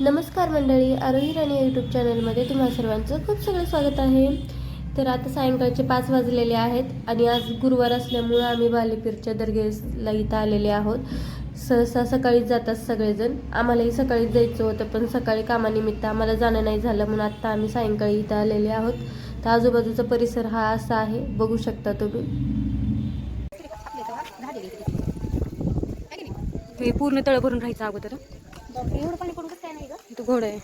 नमस्कार मंडळी आरोही राणी यूट्यूब चॅनलमध्ये तुम्हा सर्वांचं खूप सगळं स्वागत आहे. तर आता सायंकाळचे पाच वाजलेले आहेत आणि आज गुरुवार असल्यामुळं आम्ही बालेपीरच्या दर्गेला इथं आलेले आहोत. सहसा सकाळीच जातात सगळेजण. आम्हालाही सकाळीच जायचं होतं पण सकाळी कामानिमित्त आम्हाला जाणं नाही झालं म्हणून आत्ता आम्ही सायंकाळी इथं आलेले आहोत. तर आजूबाजूचा परिसर हा असा आहे. बघू शकता तुम्ही. हे पूर्ण तळ भरून राहायचं अगोदर. एवढं पाणी पडून काय नाही इथं घोड आहे.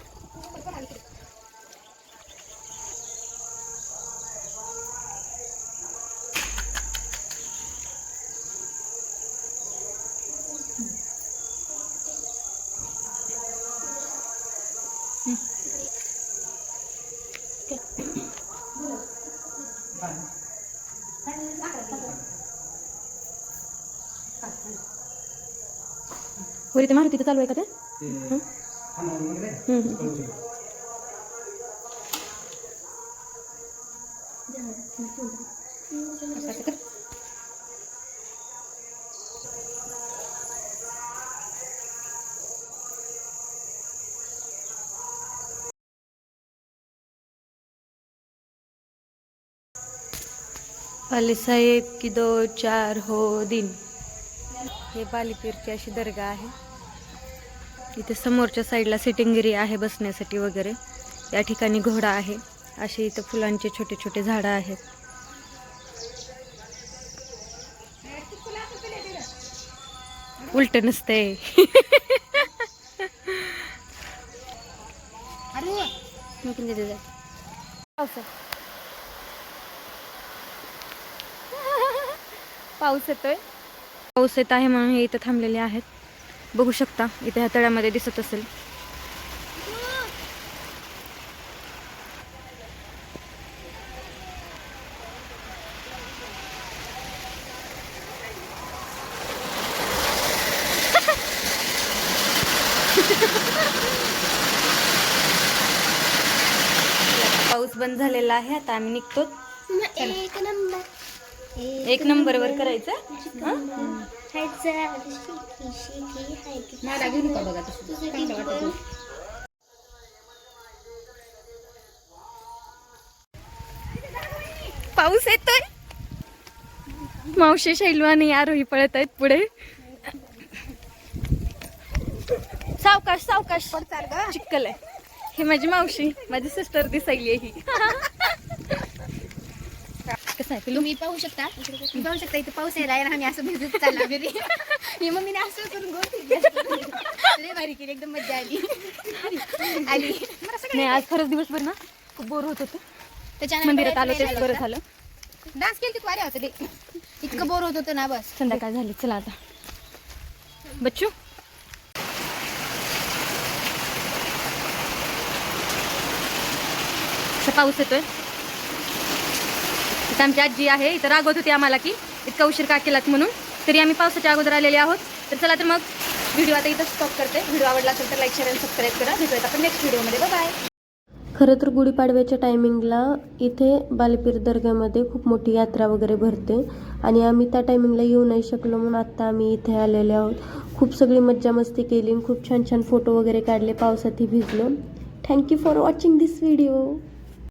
होय ते मारुतीचं चालू आहे का ते. आले साहेब की दो चार हो दिन ये हे बालीपीरची अशी दर्गा आहे इथे समोरच्या साईडला सिटिंग एरिया आहे बसण्यासाठी वगैरे. या ठिकाणी घोडा आहे. असे इथं फुलांचे छोटे छोटे झाडं आहेत. उलट नसते पाऊस येतोय. पाऊस येत आहे म्हणून हे इथं थांबलेले आहेत. बघू शकता इथे ह्या तळ्यामध्ये दिसत असेल. पाऊस बंद झालेला आहे आता आम्ही निघतो एक नंबर. एक नंबर वर करायचं? हं? मला बघा तसं पाऊस येतोय? मावशी शैलू आणि आरोही पळत आहेत पुढे. सावकाश सावकाश. चिक्कल आहे. हे माझी मावशी माझी सिस्टर दिसायली आहे ही. कसं आहे? तुम्ही पाहू शकता. तुम्ही पाहू शकता इथे पाऊस यायला आहे आणि असं भिजत चालला घरी. मी मम्मीने असं करून. लय भारी केली एकदम मजा आली. आली. नाही आज खरंच दिवसभर ना खूप बोर होत होतं. त्याच्यानंतर मंदिरात आलो तेच बरं. झालं. डान्स केली वाऱ्या होतं ते. इतकं बोर होत होतं ना बस. संध्याकाळ झाली चला आता. बच्चू? पाऊस येतोय. इथं आमची आजी आहे इथं रागवत होती आम्हाला की इतका उशीर का केलात म्हणून? तरी आम्ही पावसाच्या अगोदर आलेले आहोत. तर चला तर मग व्हिडिओ आता इथं स्टॉप करते. व्हिडिओ आवडला असेल तर लाईक शेअर आणि सबस्क्राईब करा. भेटूयात आपण नेक्स्ट व्हिडिओमध्ये बाय खरं तर गुढीपाडव्याच्या टायमिंगला इथे बालपीर दर्ग्यामध्ये खूप मोठी यात्रा वगैरे भरते आणि आम्ही त्या टायमिंगला येऊ नाही शकलो म्हणून आत्ता आम्ही इथे आलेले आहोत. खूप सगळी मज्जा मस्ती केली खूप छान छान फोटो वगैरे काढले पावसातही भिजलो. Thank you for watching this video